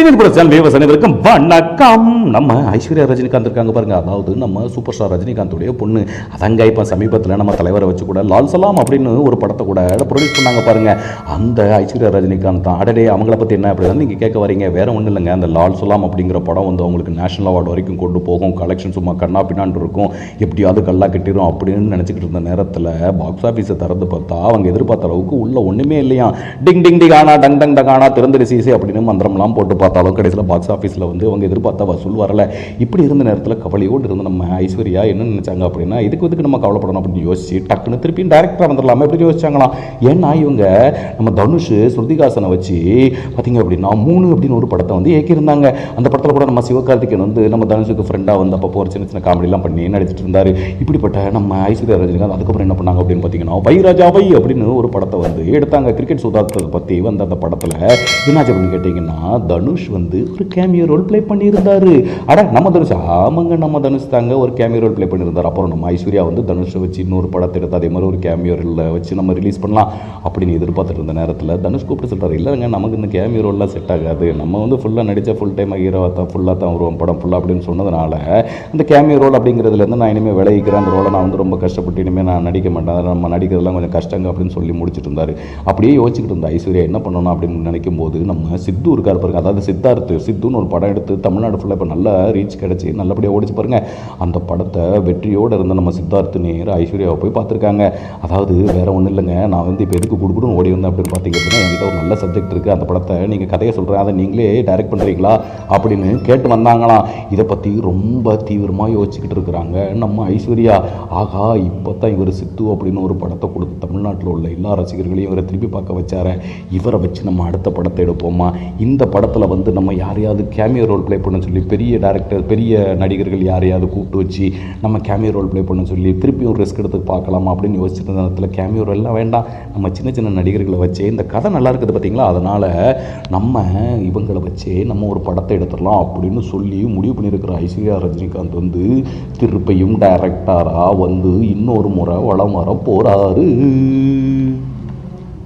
சினிபுர channel viewers அனைவருக்கும் வணக்கம். நம்ம ஐஸ்வர்யா ரஜினிகாந்த் இருக்காங்க பாருங்க. அதாவது நம்ம சூப்பர் ஸ்டார் ரஜினிகாந்துடைய பொண்ணு. அதங்க இப்போ சமீபத்தில் நம்ம தலைவரை வச்சு கூட லால் சலாம் அப்படின்னு ஒரு படத்தை கூட ப்ரொடியூஸ் பண்ணாங்க பாருங்க. அந்த ஐஸ்வர்யா ரஜினிகாந்த் தான். அடடே அவங்கள பற்றி என்ன அப்படின்னு நீங்கள் கேட்க வரீங்க. வேற ஒன்றும் இல்லைங்க. அந்த லால் சலாம் அப்படிங்கிற படம் வந்து அவங்களுக்கு நேஷனல் அவார்டு வரைக்கும் கொண்டு போகும். கலெக்ஷன் சும்மா கண்ணா பின்னாண்டு இருக்கும். எப்படியாவது கல்லா கட்டிடும் அப்படின்னு நினச்சிக்கிட்டு இருந்த நேரத்தில் பாக்ஸ் ஆஃபீஸை திறந்து பார்த்தா அவங்க எதிர்பார்த்த அளவுக்கு உள்ள ஒன்றுமே இல்லையா டிங் டிங் டிகானா டங் டங் டகானா திறந்துடு சீசி அப்படின்னு மந்திரம்லாம் போட்டு பார்த்தாலும் கடைசியில் பாக்ஸ் ஆஃபீஸில் வந்து அவங்க எதிர்பார்த்தா வசூல் வரல. இப்படி இருந்த நேரத்தில் கவலையோடு இருந்த நம்ம ஐஸ்வர்யா என்ன நினைச்சாங்க அப்படின்னா இதுக்கு இதுக்கு நம்ம கவலைப்படணும்? அப்படின்னு யோசிச்சு டக்குன்னு திருப்பி டேரக்டராக வந்துடலாமே எப்படி யோசிச்சாங்களாம். ஏன்னா இவங்க நம்ம தனுஷ் ஸ்ருதிகாசனை வச்சு பார்த்தீங்க அப்படின்னா மூணு அப்படின்னு ஒரு படத்தை வந்து இயக்கியிருந்தாங்க. அந்த படத்தில் கூட நம்ம சிவகார்த்திகேயன் வந்து நம்ம தனுஷுக்கு ஃப்ரெண்டாக வந்து அப்போ ஒரு சின்ன சின்ன காமெடிலாம் பண்ணி நடிச்சிட்டு இருந்தார். இப்படிப்பட்ட நம்ம ஐஸ்வர்யா ரஜினிகாந்த் அதுக்கப்புறம் என்ன பண்ணாங்க அப்படின்னு பார்த்தீங்கன்னா வை வை அப்படின்னு ஒரு படத்தை வந்து எடுத்தாங்க. கிரிக்கெட் சுதாரத்தை பற்றி வந்த அந்த படத்தில் என்னாச்சு அப்படின்னு கேட்டிங்கன்னா தனுஷ் தனுஷ் வந்து ஒரு கேமியோ ரோல் ப்ளே பண்ணியிருந்தாரு. அட நம்ம தனுஷ் ஆமாங்க நம்ம தனுஷ் தாங்க ஒரு கேமியோ ரோல் ப்ளே பண்ணியிருந்தார். அப்புறம் நம்ம ஐஸ்வர்யா வந்து தனுஷை வச்சு இன்னொரு படத்தை எடுத்து அதே மாதிரி ஒரு கேமியோ ரோலில் வச்சு நம்ம ரிலீஸ் பண்ணலாம் அப்படின்னு எதிர்பார்த்துட்டு இருந்த நேரத்தில் தனுஷ் கூப்பிட்டு சொல்கிறார் இல்லைங்க நமக்கு இந்த கேமியோ ரோல்லாம் செட் ஆகாது. நம்ம வந்து ஃபுல்லாக நடித்த ஃபுல் டைம் ஹீரோவாக தான் ஃபுல்லாக தான் வருவோம் படம் ஃபுல்லாக அப்படின்னு சொன்னதுனால அந்த கேமியோ ரோல் அப்படிங்கிறதுலேருந்து நான் இனிமேல் விளைவிக்கிறேன் அந்த ரோலை நான் வந்து ரொம்ப கஷ்டப்பட்டு இனிமேல் நான் நடிக்க மாட்டேன். நம்ம நடிக்கிறதுலாம் கொஞ்சம் கஷ்டங்க அப்படின்னு சொல்லி முடிச்சிட்டு இருந்தார். அப்படியே யோசிச்சுட்டு இருந்த ஐஸ்வர்யா என்ன பண்ணணும் அப்படின்னு நினைக்கும் போது நம்ம சித்து இருக்கார் பாருங்க. அதாவது சித்தார்த்து சித்துன்னு ஒரு படம் எடுத்து தமிழ்நாடு ஃபுல்லாக இப்போ நல்லா ரீச் கிடச்சி நல்லபடியாக ஓடிச்சு பாருங்கள் அந்த படத்தை வெற்றியோடு இருந்த நம்ம சித்தார்த்து நேர் ஐஸ்வர்யாவை போய் பார்த்துருக்காங்க. அதாவது வேற ஒன்றும் இல்லைங்க. நான் வந்து இப்போ எதுக்கு கொடுக்கணும் ஓடி வந்தேன் அப்படின்னு பார்த்தீங்க அப்படின்னா என்கிட்ட ஒரு நல்ல சப்ஜெக்ட் இருக்குது அந்த படத்தை நீங்கள் கதையை சொல்கிறேன் அதை நீங்களே டைரக்ட் பண்ணுறீங்களா அப்படின்னு கேட்டு வந்தாங்களாம். இதை பற்றி ரொம்ப தீவிரமாக யோசிச்சுக்கிட்டு இருக்கிறாங்க நம்ம ஐஸ்வர்யா. ஆகா இப்போ தான் இவர் சித்து அப்படின்னு ஒரு படத்தை கொடுத்து தமிழ்நாட்டில் உள்ள எல்லா ரசிகர்களையும் இவரை திருப்பி பார்க்க வச்சார. இவரை வச்சு நம்ம அடுத்த படத்தை எடுப்போமா? இந்த படத்தில் வந்து நம்ம யாரையாவது கேமியோ ரோல் ப்ளே பண்ண சொல்லி பெரிய டேரக்டர் பெரிய நடிகர்கள் யாரையாவது கூப்பிட்டு வச்சு நம்ம கேமியோ ரோல் ப்ளே பண்ண சொல்லி திருப்பியும் ஒரு ரிஸ்க் எடுத்து பார்க்கலாம் அப்படின்னு யோசிச்சிருந்த நேரத்தில் கேமியோ ரோல்லாம் வேண்டாம். நம்ம சின்ன சின்ன நடிகர்களை வச்சு இந்த கதை நல்லா இருக்குது பார்த்தீங்களா அதனால் நம்ம இவங்களை வச்சே நம்ம ஒரு படத்தை எடுத்துடலாம் அப்படின்னு சொல்லி முடிவு பண்ணியிருக்கிற ஐஸ்வர்யா ரஜினிகாந்த் வந்து திருப்பையும் டைரக்டராக வந்து இன்னொரு முறை வளம் வர போகிறாரு